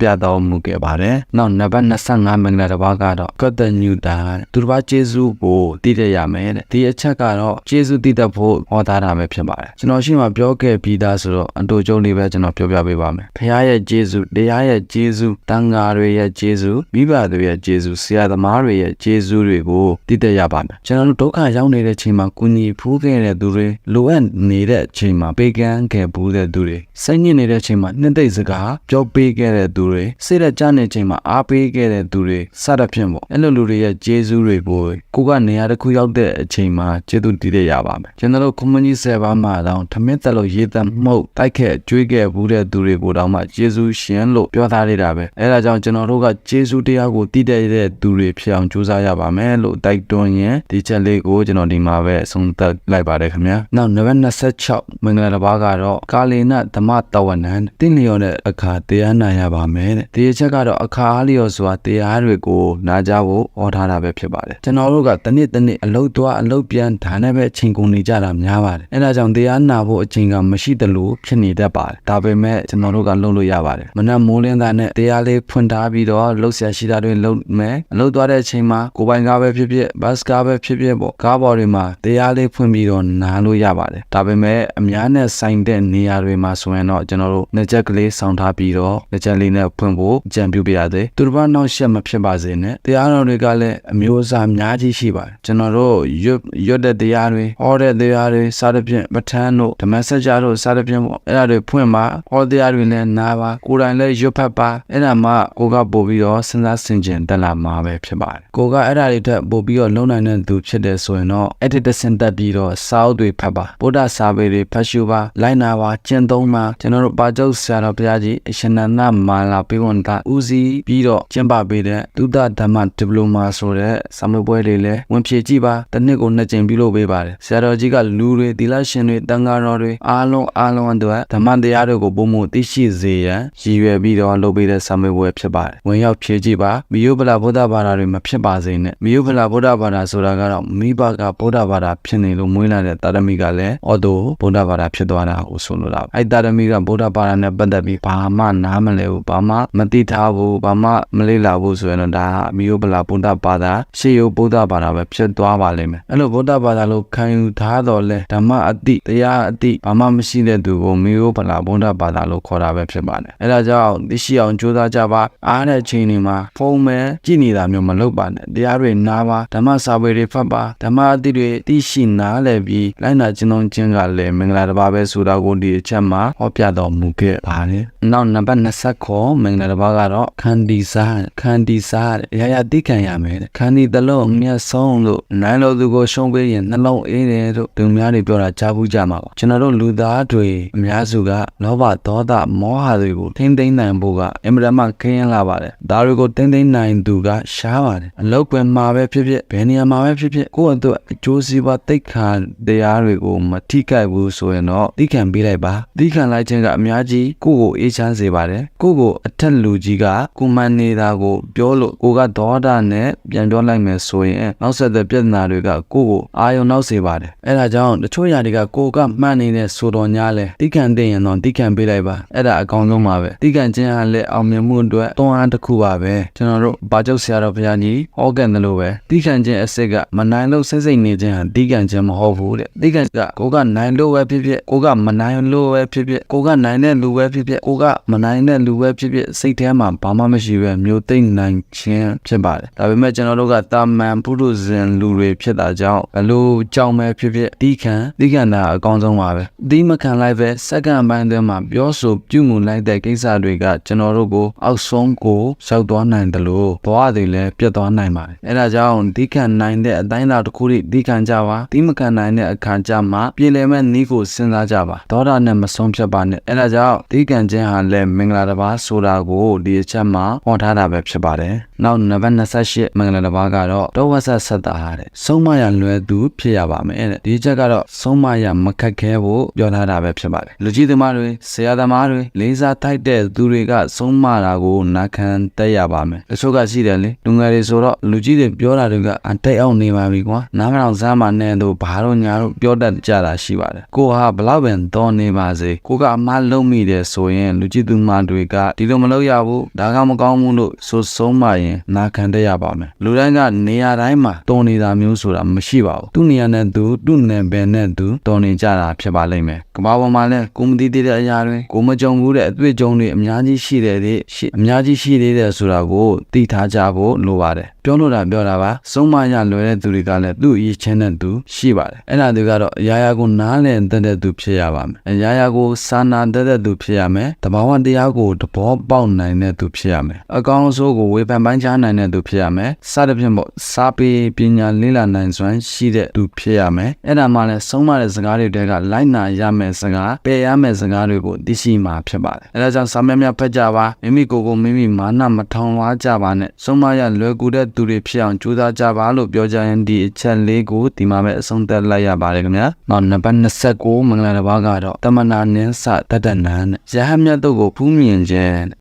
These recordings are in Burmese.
ပြတော်မူခဲ့ပါတယ်။နောက်နံပါတ်25မင်္ဂလာတစ်ပါးကတော့ God the New Dawn သူတစ်ပါးကျေးဇူးကိုတည်တဲ့ရမယ်တဲ့။ဒီအချက်ကတော့ကျေးဇူးတည်တတ်ဖို့ဟောထားတာပဲဖြစ်ပါတယ်။ကျွန်တော်ရှိမှပြောခဲ့ပြီးသားဆိုတော့အတူကျုံလေးပဲကျွန်တော်ပြောပြပေးပါမယ်။ဖခင်ရဲ့ကျေးဇူးတရားရဲ့ကျေးဇူးတန်ဃာတွေရဲ့ကျေးဇူးမိဘတွေရဲ့ကျေးဇူးဆရာသမားတွေရဲ့ကျေးဇူးတွေကိုတည်တဲ့ရပါမယ်။ကျွန်တော်တို့ဒုက္ခရောက်နေတဲ့ချိန်မှာကုညီဖူးခဲ့တဲ့သူတွေလိုအပ်နေတဲ့အချိန်မှာပေးကမ်းခဲ့ဘူးတဲ့သူတွေစိတ်ညစ်နေတဲ့အချိန်မှာနှစ်သိမ့်စကားပြောပေးခဲ့တဲ့သူတွေစိတ်ရကြနေချိန်မှာအားပေးခဲ့တဲ့သူတွေစသဖြင့်ပေါ့အဲ့လိုလူတွေရဲ့ကျေးဇူးတွေကိုကိုကနေရာတစ်ခုရောက်တဲ့အချိန်မှာကျေးဇူးတည်တဲ့ရပါမယ်ကျွန်တော်တို့ကွန်မြူနီဆယ်ပါမှာတော့ထမင်းသက်လို့ရေးသက်မှုတ်တိုက်ခဲ့ကြွေးခဲ့ဘူးတဲ့သူတွေကိုတောင်မှကျေးဇူးရှင်လို့ပြောထားရတာပဲအဲ့ဒါကြောင့်ကျွန်တော်တို့ကကျေးဇူးတရားကိုတည်တဲ့တဲ့သူတွေဖြစ်အောင်ကြိုးစားရပါမယ်လို့တိုက်တွန်းရင်ဒီချက်လေးကိုကျွန်တော်ဒီမှာပဲအဆုံးသတ်လိုက်ပါတယ်ခင်ဗျာနောက်နံပါတ်26မင်္ဂလာတစ်ပါးကတော့ကာလီနဓမ္မတဝနံတင်းလျော်တဲ့အခါတရားနာရပါမယ်တဲ့ဒီအချက်ကတော့အခါအားလျော်စွာတရားတွေကိုနာကြဖို့ဟောထားတာပဲဖြစ်ပါတယ်ကျွန်တော်တို့ကတစ်နှစ်တစ်နှစ်အလုတ်သွားအလုတ်ပြန်ဒါနဲ့ပဲအချိန်ကုန်နေကြတာများပါတယ်အဲဒါကြောင့်တရားနာဖို့အချိန်ကမရှိသလိုဖြစ်နေတတ်ပါတယ်ဒါပေမဲ့ကျွန်တော်တို့ကလုပ်လို့ရပါတယ်မနက်မိုးလင်းသားနဲ့တရားလေးဖွင့်ထားပြီးတော့လှုပ်ရှားရှိတာတွေလုပ်မယ်အလုတ်သွားတဲ့အချိန်မှာကိုယ်ပိုင်ကားပဲဖြစ်ဖြစ်ဘတ်စ်ကားပဲဖြစ်ဖြစ်ပေါ့ကားပေါ်တွေမှာတရားလေးဖွင့်ပြီးတော့နားလို့ရပါတယ်ဒါပေမဲ့အများနဲ့ဆိုင်တဲ့နေရာတွေမှာဆိုရင်တော့ကျွန်တော်တို့နှစ်ချက်ကလေးဆောင်ထားပြီးတော့နှစ်ချက်လေးနဲ့ဖွင့်ဖို့ကြံပြုပြရသေးသူတစ်ပါးနောက်ရှက်မဖြစ်ပါစေနဲ့တရားတော်တွေကလည်းအမျိုးအစားအများကြီးရှိပါတယ်ကျွန်တော်တို့ရွတ်ရွတ်တဲ့တရားတွေဟောတဲ့တရားတွေစသဖြင့်ပဋ္ဌာန်းတို့ဓမ္မစကြာတို့စသဖြင့်ပေါ့အဲ့ဒါတွေဖွင့်ပါဟောတရားတွေလည်းနားပါကိုယ်တိုင်လည်းရွတ်ဖတ်ပါအဲ့ဒါမှကိုကပို့ပြီးတော့စဉ်းစားဆင်ခြင်တက်လာမှာပဲဖြစ်ပါတယ်ကိုကအဲ့ဒါတွေထက်ပို့ပြီးတော့လုံနိုင်တဲ့သူဖြစ်တယ်ဆိုရင်တော့အဲ့ဒီတစ်ဆင့်တက်ပြီးတော့စာအုပ်တွေဖတ်ပါဗုဒ္ဓစာပေတွေဖတ်ရှုပါလိုက်နာပါကျင့်သုံးပါကျွန်တော်တို့ပါကျုပ်ဆရာတော်ဘုရားကြီးအရှင်နန္ဒမာလာပေးဝန်ကဦးစီးပြီးတော့ကျင့်ပပေးတဲ့ဒုဒဓမ္မဒီပလိုမာဆိုတဲ့စာမေးပွဲတွေလည်းဝင်ဖြည့်ကြည့်ပါတစ်နှစ်ကိုနှစ်ကြိမ်ပြုလုပ်ပေးပါတယ်ဆရာတော်ကြီးကလူတွေသီလရှင်တွေတန်ဃာတော်တွေအားလုံးအားလုံးအတွက်ဓမ္မတရားတွေကိုပုံမှုသိရှိစေရန်ရည်ရွယ်ပြီးတော့လုပ်ပေးတဲ့စာမေးပွဲဖြစ်ပါတယ်ဝင်ရောက်ဖြည့်ကြည့်ပါမိယုပလဗုဒ္ဓဘာသာတွေမဖြစ်ပါစေနဲ့မိယုပလဗုဒ္ဓဘာသာဆိုတာကတော့မိဘကဗုဒ္ဓဘာသာဖြစ်နေလို့မွေးလာတဲ့တာရမီကလည်းအော်တိုဗုဒ္ဓဘာသာဖြစ်သွားတာကိုဆိုလိုတာအဲ့တာရမီကဗုဒ္ဓဘာသာနဲ့ပတ်သက်ပြီးဘာမှနားမလဲဘူးဘာမှမသိထားဘူးဘာမှမလေ့လာဘူးဆိုရင်တော့ဒါအမိယုပလဗုဒ္ဓဘာသာရှေးယုဗုဒ္ဓဘာသာပဲဖြစ်သွားပါလိမ့်မယ်အဲ့လိုဗုဒ္ဓဘာသာလို့ခံယူထားတော့လဲဓမ္မအတိတရားအတိဘာမှမရှိတဲ့သူကိုမိယုပလဗုဒ္ဓဘာသာလို့ခေါ်တာပဲဖြစ်ပါတယ်အဲ့ဒါကြောင့်သိရှိအောင်ကြိုးစားကြပါအားတဲ့ချိန်တွေမှာဖုံးမဲကြည်နေတာမျိုးမလုပ်ပါနဲ့တရားတွေနားပါဓမ္မစာပေတွေဖတ်ပါဓမ္မအတိတွေသိရှိနားလည်ပြီးလိုက်နာကျင့်သုံးခြင်းကလည်းမင်္ဂလာတစ်ပါးပဲဆိုတာကိုဒီအချက်မှာဟောပြတော်မူခဲ့ပါတယ်နောက်နံပါတ်20ခေါ်မင်္ဂလာတစ်ပါးကတော့ခန္တီစားခန္တီစားတဲ့ရရသိခံရမယ်တဲ့ခန္တီတစ်လုံးမြတ်ဆုံးလို့နိုင်လို့သူကိုရှုံးပေးရင်နှလုံးအေးတယ်လို့သူများတွေပြောတာကြားဘူးကြမှာပါကျွန်တော်တို့လူသားတွေအများစုကလောဘဒေါသမောဟတွေကိုထိမ့်သိမ့်နိုင်ဖို့ကအင်မတန်မှခင်းရလာပါတယ်ဒါတွေကိုထိမ့်သိမ့်နိုင်သူကရှားပါတယ်အလောက်ကွယ်မှာပဲဖြစ်ဖြစ်ဘယ်နေရာမှာပဲဖြစ်ဖြစ်ကိုယ့်အတွက်အကျိုးစီးပွားတိတ်ခါတရားတွေကိုမထိခိုက်ဘူးဆိုရင်တော့သိခံပေးလိုက်ပါသိခံလိုက်ခြင်းကအများကြီးကိုယ့်ကိုအေးချမ်းစေပါတယ်ကိုယ့်ကိုအထက်လူကြီးကကိုမှန်နေတာကိုပြောလို့ကိုကဒေါသနဲ့ပြန်ပြောလိုက်မယ်ဆိုရင်နောက်ဆက်တဲ့ပြဿနာတွေကကိုယ့်ကိုအာရုံနောက်စေပါတယ်အဲဒါကြောင့်တချို့ຢာတွေကကိုကမှန်နေတဲ့ဆိုတော်ညာလဲသိခံတဲ့ရင်တော့သိခံပေးလိုက်ပါအဲ့ဒါအကောင်းဆုံးပါပဲသိခံခြင်းဟာလည်းအောင်မြင်မှုအတွက်တွန်းအားတစ်ခုပါပဲကျွန်တော်တို့ဘာကျုပ်ဆရာတော်ဘုရားကြီးဟောကန်တယ်လို့ပဲသိခံခြင်းအစစ်ကမနိုင်လို့စိတ်စိတ်နေခြင်းဟာသိခံခြင်းမဟုတ်ဘူးတဲ့သိခံကကိုကနိုင်လို့ပဲဖြစ်ဖြစ်ကိုကမနိုင်လို့ပဲဖြစ်ဖြစ်ကိုကနိုင်တဲ့လူပဲဖြစ်ဖြစ်ကိုကမနိုင်တဲ့လူပဲဖြစ်ဖြစ်စိတ်ထဲမှာဘာမှမရှိပဲမျိုးသိမ့်နိုင်ခြင်းဖြစ်ပါတယ်ဒါပေမဲ့ကျွန်တော်တို့ကတာမန်ပုရုဇဉ်လူတွေဖြစ်တာကြောင့်ဘလို့ကြောင်ပဲဖြစ်ဖြစ်သိခံသိခံတာအကောင်းဆုံးပါပဲသိမခံလိုက်ပဲစက္ကန့်ပိုင်းတည်းမှာပြောဆိုပြုမှုလိုက်တဲ့ကိစ္စတွေကကျွန်တော်တို့ကိုအောက်ဆုံးကိုရောက်သွားနိုင်တယ်လို့ဘဝတွေလည်းပြတ်သွားနိုင်ပါတယ်အဲဒါကြောင့်သိခံနိုင်တဲ့အတိုင်းအတာတစ်ခုထိသိခံကြပါသိမခံနိုင်တဲ့အခါကျမှပြည်လည်မဲ့နီးကိုစဉ်းစားကြပါဒေါသနဲ့မဆုံးဖြတ်ပါနဲ့အဲဒါကြောင့်သိခံခြင်းဟာလည်းမင်္ဂလာတစ်ပါးဆိုတာကိုဒီအချက်မှာဟောထားတာပဲဖြစ်ပါတယ်နောက်နံပါတ်28မင်္ဂလာတစ်ပါးကတော့တောဝဆဆက်တာတဲ့ဆုံးမရလွယ်သူဖြစ်ရပါမယ်တဲ့ဒီချက်ကတော့ဆုံးမရမခက်ခဲဖို့ပြောထားတာပဲဖြစ်ပါတယ်လူကြီးသမားတွေဆရာသမားတွေလေးစားထိုက်တဲ့သူတွေကဆုံးမတာကိုနာခံတက်ရပါမယ်တချို့ကရှိတယ်လေလူငယ်တွေဆိုတော့လူကြီးတွေပြောတာတွေကအတိတ်အောင်နေပါပြီကွာနားမတော်စမ်းမနဲ့တို့ဘာလို့ညာတို့ပြောတတ်ကြတာရှိပါတယ်ကိုဟာဘလောက်ပင်တော့နေပါစေကိုကအမားလုံးမိတယ်ဆိုရင်လူကြီးသူမတွေကဒီလိုမလုပ်ရဘူးဒါကမကောင်းဘူးလို့ဆိုဆုံးမရင်နာခံတတ်ရပါမယ်လူတိုင်းကနေရာတိုင်းမှာတော်နေတာမျိုးဆိုတာမရှိပါဘူးသူ့နေရာနဲ့သူသူ့နယ်ပယ်နဲ့သူတော်နေကြတာဖြစ်ပါလိမ့်မယ်ကမ္ဘာပေါ်မှာလည်းကိုမသိသေးတဲ့အရာတွေကိုမကြုံဘူးတဲ့အတွေ့အကြုံတွေအများကြီးရှိတယ်လေရှိအများကြီးရှိသေးတယ်ဆိုတာကိုသိထားကြဖို့လိုပါတယ်ပြောလို့တာပြောတာပါဆုံးမရလွယ်တဲ့သူတွေကလည်းသူ့အရေးချင်းတဲ့သူရှိပါတယ်အဲ့ဒါသူကတော့အရာရာကိုနားလည်တတ်တဲ့သူဖြစ်ရပါမယ်အရာရာကိုစာနာတတ်တဲ့သူဖြစ်ရမယ်တဘာဝတရားကိုသဘောပေါက်နိုင်တဲ့သူဖြစ်ရမယ်အကောင်းအဆိုးကိုဝေဖန်ပိုင်းခြားနိုင်တဲ့သူဖြစ်ရမယ်စသဖြင့်ပေါ့စာပေပညာလေ့လာနိုင်စွမ်းရှိတဲ့သူဖြစ်ရမယ်အဲ့ဒါမှလည်းဆုံးမတဲ့စကားတွေတဲကလိုက်နာရမယ့်စကားပယ်ရမယ့်စကားတွေကိုသိရှိမှာဖြစ်ပါတယ်အဲ့ဒါကြောင့်စာမျက်နှာဖတ်ကြပါမိမိကိုယ်ကိုမိမိမာနမထောင်လွှားကြပါနဲ့ဆုံးမရလွယ်ကူတဲ့သူတွေဖြစ်အောင်ကြိုးစားကြပါလို့ပြောကြရင်ဒီအချက်လေးကိုဒီမှာပဲအဆုံးသတ်လိုက်ရပါတယ်ခင်ဗျာနောက်နံပါတ်29မင်္ဂလာတစ်ပါးကတော့တမနာနင်းစတတ္တနံတဲ့ရဟန်းမြတ်တို့ကိုဖူးမြင်ခြင်းတဲ့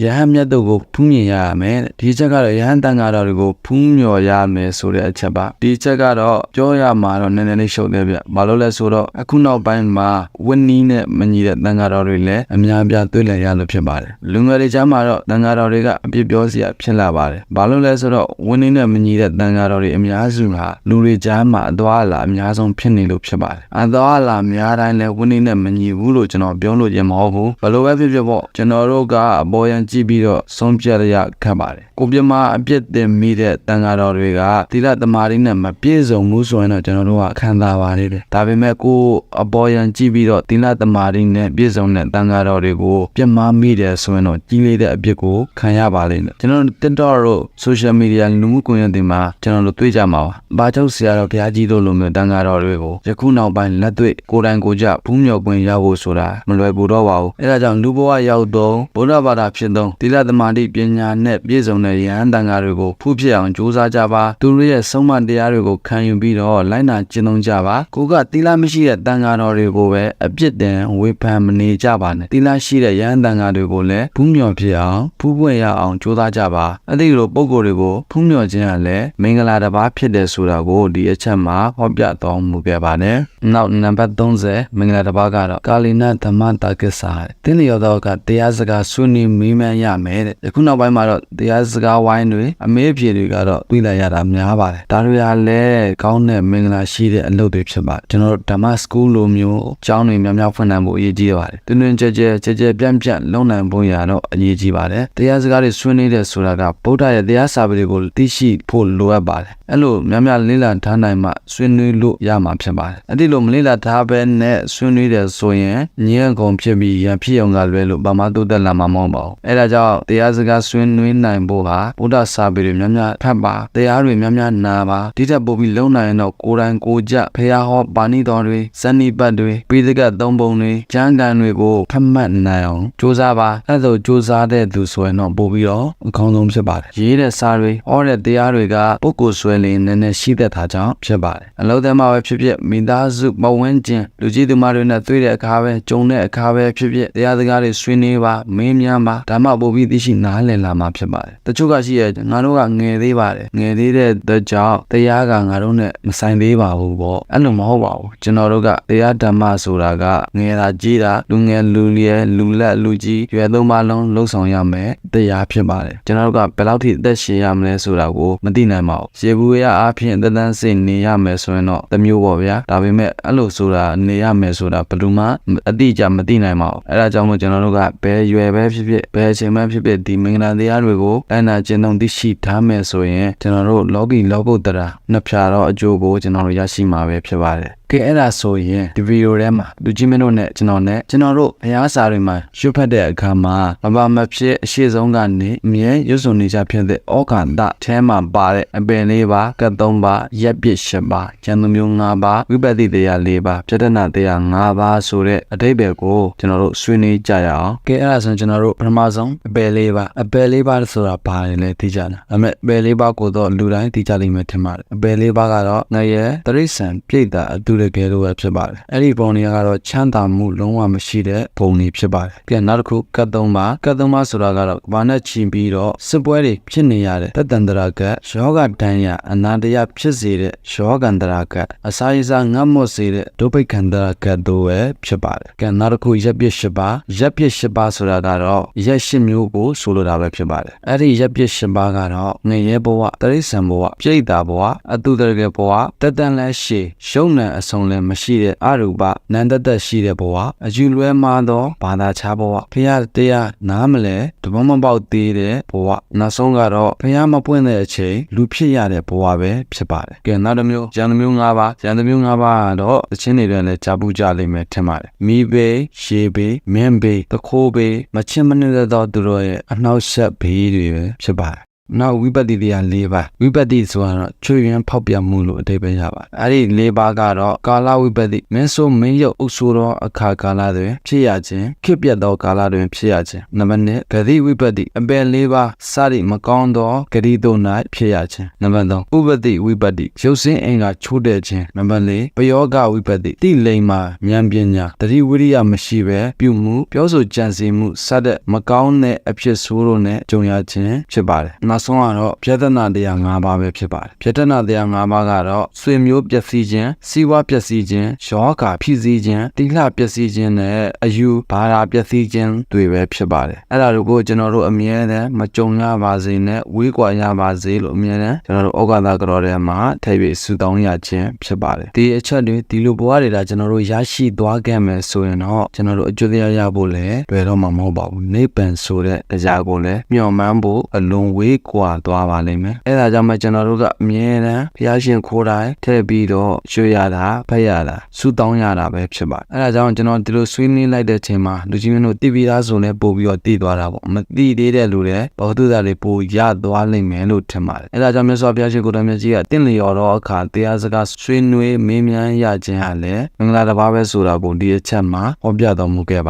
ယဟန်မြတ်တို့ကိုဖူးမြင်ရရမယ်တဲ့ဒီချက်ကတော့ယဟန်တန်ဃာတော်တွေကိုဖူးမြော်ရမယ်ဆိုတဲ့အချက်ပါဒီချက်ကတော့ပြောရမှာတော့နည်းနည်းလေးရှုပ်တယ်ဗျဘာလို့လဲဆိုတော့အခုနောက်ပိုင်းမှာဝင်းနီးနဲ့မညီတဲ့တန်ဃာတော်တွေလည်းအများပြတွေ့လည်ရလို့ဖြစ်ပါတယ်လူငယ်တွေကြားမှာတော့တန်ဃာတော်တွေကအပြစ်ပြောစရာဖြစ်လာပါတယ်ဘာလို့လဲဆိုတော့ဝင်းနီးနဲ့မညီတဲ့တန်ဃာတော်တွေအများစုဟာလူတွေကြားမှာအသွားအလာအများဆုံးဖြစ်နေလို့ဖြစ်ပါတယ်အသွားအလာများတိုင်းလည်းဝင်းနီးနဲ့မညီဘူးလို့ကျွန်တော်ပြောလို့ရင်မဟုတ်ဘူးဘလို့ပဲဖြစ်ဖြစ်ပေါ့ကျွန်တော်တို့ကအပေါ်ယံကြည့်ပြီးတော့ဆုံးဖြတ်ရခတ်ပါတယ်ကိုပြမအပြစ်တင်မိတဲ့တန်ဃာတော်တွေကသီလသမာဓိနဲ့မပြည့်စုံဘူးဆိုရင်တော့ကျွန်တော်တို့ကခံသာပါလေတယ်ဒါပေမဲ့ကိုအပေါ်ယံကြည့်ပြီးတော့သီလသမာဓိနဲ့ပြည့်စုံတဲ့တန်ဃာတော်တွေကိုပြစ်မှားမိတယ်ဆိုရင်တော့ကြီးလေးတဲ့အပြစ်ကိုခံရပါလိမ့်မယ်ကျွန်တော်တို့ TikTok တို့ social media လူမှုကွန်ရက်တွေမှာကျွန်တော်တို့တွေ့ကြမှာပါဘာကြောင့်ဆရာတော်ဘုရားကြီးတို့လိုမျိုးတန်ဃာတော်တွေကိုယခုနောက်ပိုင်းလက်တွေ့ကိုယ်တိုင်ကိုယ်ကျဘူးမြော်ခွင့်ရဖို့ဆိုတာမလွယ်ဘူးတော့ပါဘူးအဲဒါကြောင့်လူဘဝရောက်တော့ဗုဒ္ဓဘာသာဖြစ်တော့သီလသမာဓိပညာနဲ့ပြည့်စုံတဲ့ယဟန်တန်ဃာတွေကိုဖူးဖြစ်အောင်ကြိုးစားကြပါသူတို့ရဲ့ဆုံးမတရားတွေကိုခံယူပြီးတော့လိုက်နာကျင့်သုံးကြပါကိုကသီလမရှိတဲ့တန်ဃာတော်တွေကိုပဲအပြစ်တင်ဝေဖန်မနေကြပါနဲ့သီလရှိတဲ့ယဟန်တန်ဃာတွေကိုလည်းဖူးမြော်ဖြစ်အောင်ဖူးပွင့်ရအောင်ကြိုးစားကြပါအဲ့ဒီလိုပုံကိုယ်တွေကိုဖူးမြော်ခြင်းကလည်းမင်္ဂလာတစ်ပါးဖြစ်တယ်ဆိုတာကိုဒီအချက်မှာဟောပြတော်မူခဲ့ပါတယ်နောက်နံပါတ်30မင်္ဂလာတစ်ပါးကတော့ကာလီနဓမ္မတာကိစ္စတဲ့တင်းလျော်တော့ကတရားစကားဆွေးနွေးမိမှန်ရမယ်တဲ့ယခုနောက်ပိုင်းမှာတော့တရားစကားဝိုင်းတွေအမေးအဖြေတွေကတော့တွေးလိုက်ရတာများပါတယ်ဒါတွေကလည်းကောင်းတဲ့မင်္ဂလာရှိတဲ့အလုပ်တွေဖြစ်ပါတယ်ကျွန်တော်တို့ဓမ္မစကူးလိုမျိုးကျောင်းတွေများများဖွင့်နိုင်ဖို့အရေးကြီးပါတယ်တွင်တွင်ကြဲကြဲကြဲကြဲပြန့်ပြန့်လုံနိုင်ဖို့ရတော့အရေးကြီးပါတယ်တရားစကားတွေဆွေးနွေးတဲ့ဆိုတာကဗုဒ္ဓရဲ့တရားစာပေတွေကိုသိရှိဖို့လိုအပ်ပါတယ်အဲ့လိုများများလေ့လာထားနိုင်မှဆွေးနွေးလို့ရမှာဖြစ်ပါတယ်အဲ့ဒီလိုမလေ့လာထားဘဲနဲ့ဆွေးနွေးတယ်ဆိုရင်ညံ့ကုန်ဖြစ်ပြီးရန်ဖြစ်အောင်ကလွဲလို့ဘာမှတိုးတက်လာမှာမဟုတ်ပါဘူးအဲ့ဒါကြောင့်တရားစကားဆွေးနွေးနိုင်ဖို့ဟာဗုဒ္ဓစာပေတွေများများဖတ်ပါတရားတွေများများနာပါဒီထက်ပိုပြီးလုံနိုင်ရင်တော့ကိုယ်တိုင်ကိုယ်ကြဖះဟောပါဏိတော်တွေဇန်နိပတ်တွေပိဋကတ်သုံးပုံတွေကျမ်းဂန်တွေကိုဖတ်မှတ်နိုင်အောင်ကြိုးစားပါအဲ့ဒါကြိုးစားတဲ့သူဆိုရင်တော့ပို့ပြီးတော့အကောင်းဆုံးဖြစ်ပါတယ်ရေးတဲ့စာတွေဟောတဲ့တရားတွေကပုဂ္ဂိုလ်ဆွဲလင်းနည်းနည်းရှိတတ်တာကြောင့်ဖြစ်ပါတယ်အလုံးသမားပဲဖြစ်ဖြစ်မိသားစုမဝန်းကျင်လူကြီးသူမတွေနဲ့တွေ့တဲ့အခါပဲကြုံတဲ့အခါပဲဖြစ်ဖြစ်တရားစကားတွေဆွေးနွေးပါမင်းများပါဒါမှပို့ပြီးသိရှိနားလည်လာမှာဖြစ်ပါတယ်တချို့ကရှိရဲ့ငါတို့ကငယ်သေးပါတယ်ငယ်သေးတဲ့အတွက်ကြောင့်တရားကငါတို့နဲ့မဆိုင်သေးပါဘူးပေါ့အဲ့လိုမဟုတ်ပါဘူးကျွန်တော်တို့ကတရားဓမ္မဆိုတာကငယ်တာကြီးတာလူငယ်လူလျက်လူလက်လူကြီးရွယ်သုံးပါလုံးလှုပ်ဆောင်ရမယ်တရားဖြစ်ပါတယ်ကျွန်တော်တို့ကဘယ်လောက်ထိအသက်ရှင်ရမလဲဆိုတာကိုမသိနိုင်ပါဘူးရေဘူးရအားဖြင့်တသက်စိတ်နေရမယ်ဆိုရင်တော့တစ်မျိုးပေါ့ဗျာဒါပေမဲ့အဲ့လိုဆိုတာနေရမယ်ဆိုတာဘယ်သူမှအတိအကျမသိနိုင်ပါဘူးအဲ့ဒါကြောင့်မို့ကျွန်တော်တို့ကဘယ်ရွယ်ပဲဖြစ်ဖြစ်ဘယ်အချိန်မှဖြစ်ဖြစ်ဒီမင်္ဂလာတရားတွေကိုလိုက်နာကျင့်သုံးသိရှိထားမယ်ဆိုရင်ကျွန်တော်တို့လောကီလောကုတ္တရာနှစ်ဖြာတော့အကျိုးကိုကျွန်တော်တို့ရရှိမှာပဲဖြစ်ပါတယ် ကဲအဲ့ဒါဆိုရင်ဒီဗီဒီယိုထဲမှာလူကြီးမင်းတို့နဲ့ကျွန်တော်နဲ့ကျွန်တော်တို့ဘုရားစာတွေမှာရွတ်ဖတ်တဲ့အခါမှာမဘာမဖြစ်အရှိဆုံးကနေအမြဲရွတ်ဆိုနေကြဖြစ်တဲ့ဩကာသအဲမှာပါတဲ့အပင်လေးပါကတ်သုံးပါရက်ပစ်ရှစ်ပါကျန်သူမျိုး၅ပါဝိပဿနာတရား၄ပါပြဋ္ဌာနာတရား၅ပါဆိုတဲ့အဓိပ္ပာယ်ကိုကျွန်တော်တို့ဆွေးနွေးကြရအောင်ကဲအဲ့ဒါဆိုရင်ကျွန်တော်တို့ပထမဆုံးအပယ်လေးပါအပယ်လေးပါဆိုတာဘာလဲသိကြလားအမေအပယ်လေးပါကိုတော့လူတိုင်းသိကြလိမ့်မယ်ထင်ပါတယ်အပယ်လေးပါကတော့ငရဲတရိษံပြိတ္တာအတူတတကယ်လို့ပဲဖြစ်ပါတယ်အဲ့ဒီပုံတွေကတော့ချမ်းသာမှုလုံးဝမရှိတဲ့ပုံတွေဖြစ်ပါတယ်ပြန်နောက်တစ်ခုကတ်သုံးပါကတ်သုံးပါဆိုတာကတော့ဘာနဲ့ချီပြီးတော့စစ်ပွဲတွေဖြစ်နေရတဲ့တတန္တရာကတ်ယောဂတန်ရအနာတရဖြစ်စေတဲ့ယောဂန္တရာကတ်အစာရစာငတ်မော့စေတဲ့ဒုပိတ်ခန္တရာကတ်တို့ပဲဖြစ်ပါတယ်ကဲနောက်တစ်ခုရက်ပြစ်၈ပါးရက်ပြစ်၈ပါးဆိုတာကတော့ရက်၈မျိုးကိုဆိုလိုတာပဲဖြစ်ပါတယ်အဲ့ဒီရက်ပြစ်၈ပါးကတော့ငရဲဘဝတရိษံဘဝပြိတ္တာဘဝအတုတရကဘဝတတန်လဲရှည်ရှုံနံအစုံလဲမရှိတဲ့အရူပနန္တတရှိတဲ့ဘဝအယူလွဲမှားသောဘာသာခြားဘဝဖရာတရားနားမလဲတဘောမပေါက်သေးတဲ့ဘဝနောက်ဆုံးကတော့ဖရာမပွင့်တဲ့အချိန်လူဖြစ်ရတဲ့ဘဝပဲဖြစ်ပါတယ်ကဲနောက်တစ်မျိုးရန်တစ်မျိုး၅ပါးရန်တစ်မျိုး၅ပါးကတော့သချင်းတွေလည်းကြားပူကြလိမ့်မယ်ထင်ပါတယ်မိဘေးရှေးဘေးမင်းဘေးတခိုးဘေးမချင်မနစ်သောသူတို့ရဲ့အနှောက်အယှက်ဘေးတွေပဲဖြစ်ပါတယ် နောက်ဝိပဿနာတရား၄ပါးဝိပဿနာဆိုတာတော့ချွေရင်ဖောက်ပြမှုလို့အတိပ္ပယ်ရပါတယ်။အဲ့ဒီ၄ပါးကတော့ကာလဝိပဿနာမင်းဆိုမင်းရုပ်အုပ်ဆိုးသောအခါကာလတွင်ဖြစ်ရခြင်းခေတ်ပြတ်သောကာလတွင်ဖြစ်ရခြင်းနံပါတ်1ဂတိဝိပဿနာအပယ်၄ပါးစသည့်မကောင်းသောဂတိတို့၌ဖြစ်ရခြင်းနံပါတ်3ဥပတိဝိပဿနာရုပ်စင်းအင်္ဂါချိုးတဲ့ခြင်းနံပါတ်4ပယောဂဝိပဿနာတိလိမ္မာဉာဏ်ပညာတတိဝိရိယမရှိဘဲပြုမှုပြောဆိုကြံစည်မှုစတဲ့မကောင်းတဲ့အဖြစ်ဆိုးတို့နဲ့ကြုံရခြင်းဖြစ်ပါတယ်။နောက်ဆုံးကတော့ပြဿနာတရား၅ပါးပဲဖြစ်ပါတယ်။ပြဿနာတရား၅ပါးကတော့ဆွေမျိုးပျက်စီးခြင်းစီးပွားပျက်စီးခြင်းယောဂဖြစ်စီခြင်းတိလှပျက်စီးခြင်းနဲ့အယူဘာသာပျက်စီးခြင်းတွေပဲဖြစ်ပါတယ်။အဲ့ဒါတို့ကိုကျွန်တော်တို့အမြဲတမ်းမကြုံရပါစေနဲ့ဝေးကွာရပါစေလို့အမြဲတမ်းကျွန်တော်တို့ဩဃာသကတော်ထဲမှာထည့်ပြီးဆုတောင်းရခြင်းဖြစ်ပါတယ်။ဒီအချက်တွေဒီလိုဘဝတွေဒါကျွန်တော်တို့ရရှိသွားခဲ့မယ်ဆိုရင်တော့ကျွန်တော်တို့အကျိုးတရားရဖို့လည်းလွယ်တော့မှာမဟုတ်ပါဘူး။နိဗ္ဗာန်ဆိုတဲ့တရားကိုလည်းမျှော်မှန်းဖို့အလွန်ဝေးကွာသွားပါလိမ့်မယ်။အဲဒါကြောင့်မှကျွန်တော်တို့ကအမြဲတမ်းဘုရားရှင်ခိုးတိုင်းထည့်ပြီးတော့ရွှေရတာဖက်ရတာဆုတောင်းရတာပဲဖြစ်ပါတယ်။အဲဒါကြောင့်ကျွန်တော်ဒီလိုဆွေးနွေးလိုက်တဲ့ချိန်မှာလူကြီးမင်းတို့တည်ပြီးသားဆိုလည်းပို့ပြီးတော့တည်သွားတာပေါ့။မတည်သေးတဲ့လူတွေဘောဓုသားတွေပို့ရသွားလိမ့်မယ်လို့ထင်ပါတယ်။အဲဒါကြောင့်မြတ်စွာဘုရားရှင်ကိုယ်တော်မြတ်ကြီးကတင့်လျော်တော့အခါတရားစကားဆွေးနွေးမေးမြန်းရခြင်းဟာလည်းမင်္ဂလာတစ်ပါးပဲဆိုတာကိုဒီအချက်မှာဟောပြတော်မူခဲ့ပါ